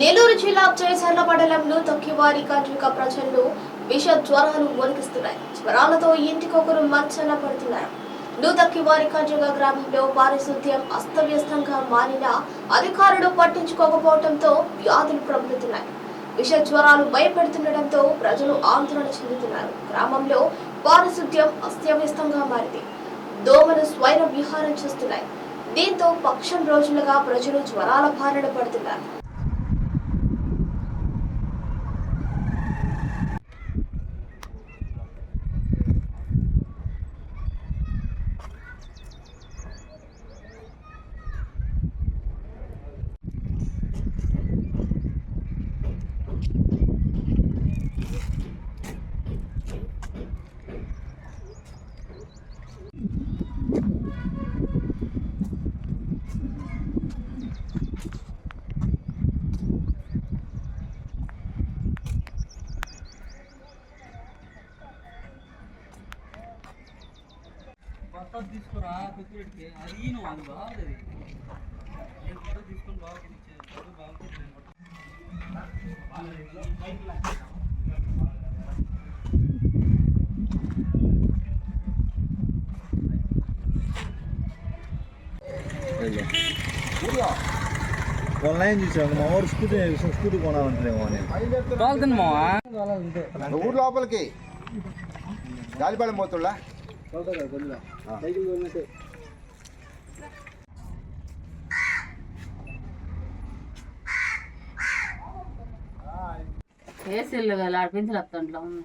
నెల్లూరు జిల్లా జయసర్ల మండలంలో తొక్కివారి కంట్రిక ప్రజలను విష జ్వరాలు వణికిస్తున్నాయి జ్వరాలతో ఇంటికొకరు మచ్చన పడుతున్నారు. నూతక్కివారి కండ్రిక గ్రామంలో పారిశుద్ధ్యం అస్తవ్యస్తంగా మారిన అధికారులు పట్టించుకోకపోవడంతో వ్యాధులు ప్రబలుతున్నాయి. విష జ్వరాలు భయపెడుతుండటంతో ప్రజలు ఆందోళన చెందుతున్నారు. గ్రామంలో పారిశుద్ధ్యం అస్తవ్యస్తంగా మారింది. దోమలు స్వైర విహారం చేస్తున్నాయి. దీంతో పక్షం రోజులుగా ప్రజలు జ్వరాల బారిన పడుతున్నారు. కొత్త తీసుకురా పెట్టుబడికి అది ఈను అది. బాగుంది నేను ఫోటో తీసుకొని బాగా ఫోటో బాగుంటుంది నేను ఫోటో. ఆన్లైన్ చూసాను మా ఊరు స్కూటీ స్కూటీ కొనాలంటారేమో అని. ఊరు లోపలికి. గాలిపాలెం పోతుళ్ళా ఏసీలు వస్తుంట్లో ఉంది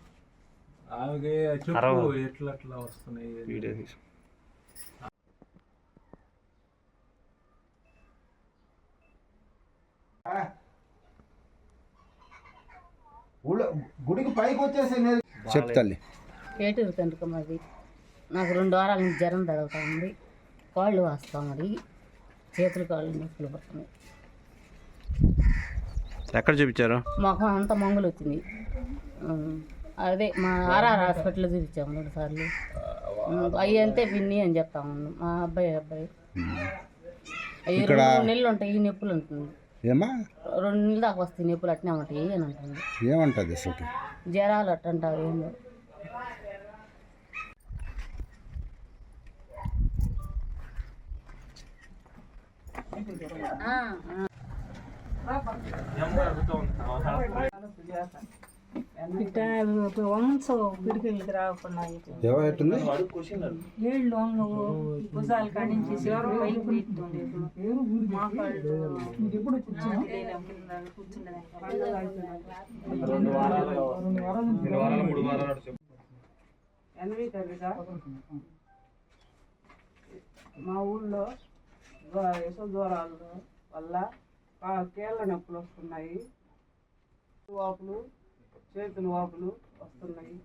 ఆమెకి చెప్పు ఎట్లా వస్తున్నాయి? ఊళ్ళో గుడికి పైకి వచ్చేసి చెప్తాలి తల్లి కేటీరు తండ్రికి మరి నాకు రెండు వారాల నుంచి జ్వరం తగులుతా ఉంది కాళ్ళు వస్తా మరి. చేతులు కాళ్ళు నొప్పులు పడుతున్నాయి. ఎక్కడ చూపించారు? మొహం అంతా మంగులు వచ్చింది. అదే మా ఆర్ఆర్ హాస్పిటల్లో చూపించాము రెండు సార్లు. అవి అంతే పిన్ని అని చెప్తా ఉన్నాం మా అబ్బాయి అబ్బాయి. అవి రెండు మూడు నెలలు ఉంటాయి ఈ నొప్పులు ఉంటుంది. ఏమా? రెండు నెలలు దాకా వస్తాయి నొప్పులు అట్నే ఉంటాయి అని అంటుంది. ఏమంటది అసలు జ్వరాలు అట్టంటారు ఏందో ఆ, ఆ. వంశం పిడికిళ్ళకి రాకుండా ఏమైతుంది ఏళ్ళు వంగు భుజాలు కాడించి శివరం పైకి పోయిస్తుంది మా కాళ్ళు ఎనభై మా ఊళ్ళో యశ దూరాల వల్ల కీళ్ళ నొప్పులు వస్తున్నాయి. వాపులు చేతుల వాపులు వస్తున్నాయి.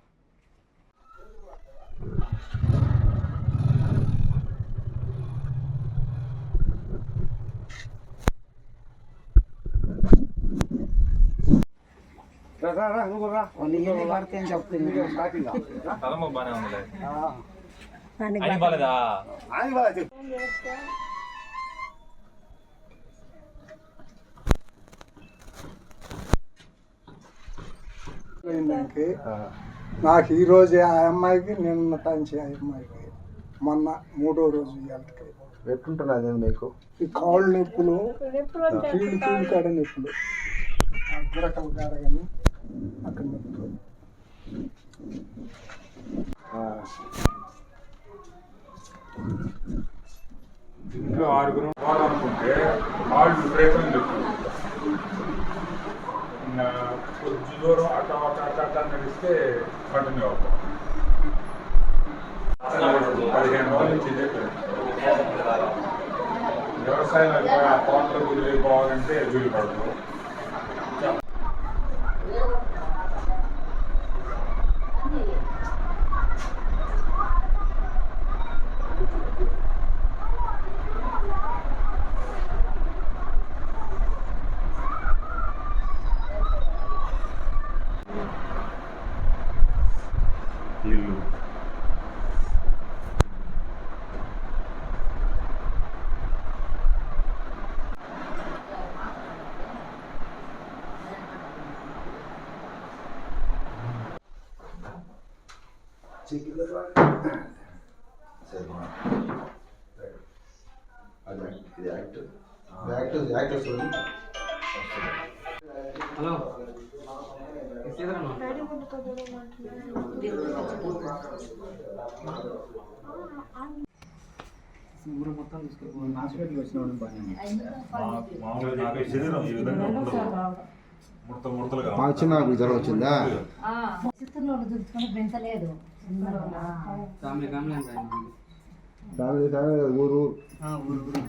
అయిందానికి నాకు ఈ రోజే ఆ అమ్మాయికి నిన్న టాంచి ఆ అమ్మాయికి మొన్న మూడో రోజు ఇవాళకి ఎట్లుంటున్నది మీకు ఈ కాళ్ళు నొప్పులు కీళ్ళు కీళ్ళు కాడ నొప్పులు గురకలు కాడ కానీ అక్కడ నొప్పులు. ఇంట్లో ఆరుగురు పోవాలనుకుంటే వాళ్ళు ప్రయత్నం ఇంకా కొద్ది దూరం అట్ట అట్ట అట్ట అట్ట నడిస్తే కంటిన్యూ అవుతాం. పదిహేను రోజుల నుంచి ఇదే వ్యవసాయం అయిపోయి ఆ గురి బాగుంటే వీలు you take Hello. Is there no? Family family అంతా ఫ్యామిలీ ఫ్యామిలీ ఊరు? ఊరు ఊరు.